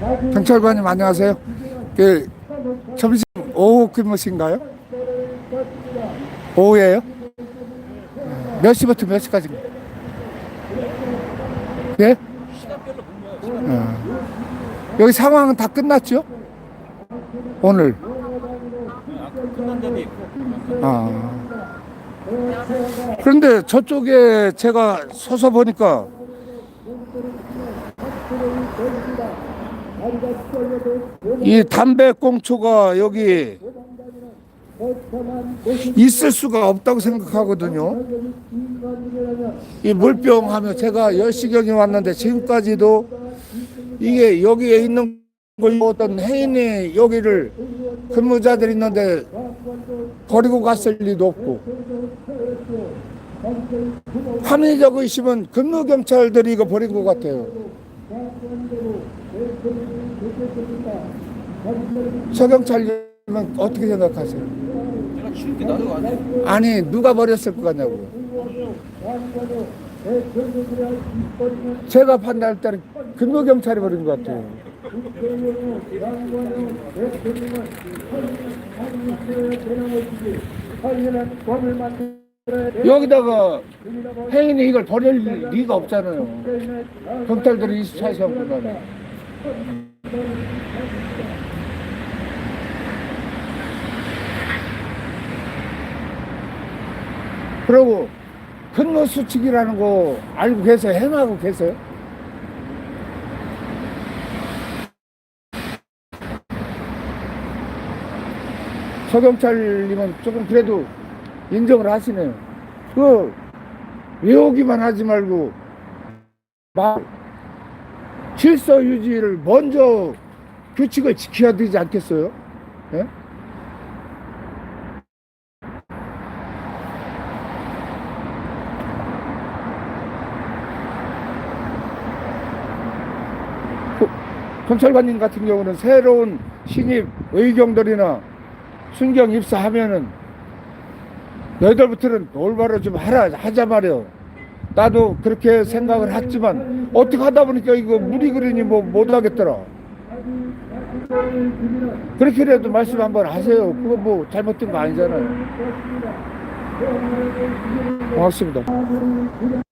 경찰관님 안녕하세요. 그 점심 오후 근무신가요? 오후에요? 몇 시부터 몇 시까지인가요? 예? 어. 여기 상황은 다 끝났죠? 오늘. 아. 그런데 저쪽에 제가 서서 보니까 이 담배 꽁초가 여기 있을 수가 없다고 생각하거든요. 이 물병 하면 제가 10시경에 왔는데 지금까지도 이게 여기에 있는 걸 어떤 해인이 여기를 근무자들이 있는데 버리고 갔을 리도 없고 합리적 의심은 근무 경찰들이 이거 버린 것 같아요. 서경찰님은 어떻게 생각하세요? 아니 누가 버렸을 것 같냐고요. 제가 판단할 때는 근무 경찰이 버린 것 같아요. 여기다가 혜인이 이걸 버릴 리가 없잖아요. 경찰들이 24시간 동안. 그리고 근무 수칙이라는 거 알고 계세요? 행하고 계세요? 서경찰님은 조금 그래도 인정을 하시네요. 그 외우기만 하지 말고 막 질서 유지를 먼저 규칙을 지켜야 되지 않겠어요? 예? 그 경찰관님 같은 경우는 새로운 신입 의경들이나 순경 입사하면은 너희들부터는 올바로 좀 하라 하자 말이요. 나도 그렇게 생각을 했지만 어떻게 하다 보니까 이거 무리 그리니 뭐 못하겠더라. 그렇게라도 말씀 한번 하세요. 그거 뭐 잘못된 거 아니잖아요. 고맙습니다.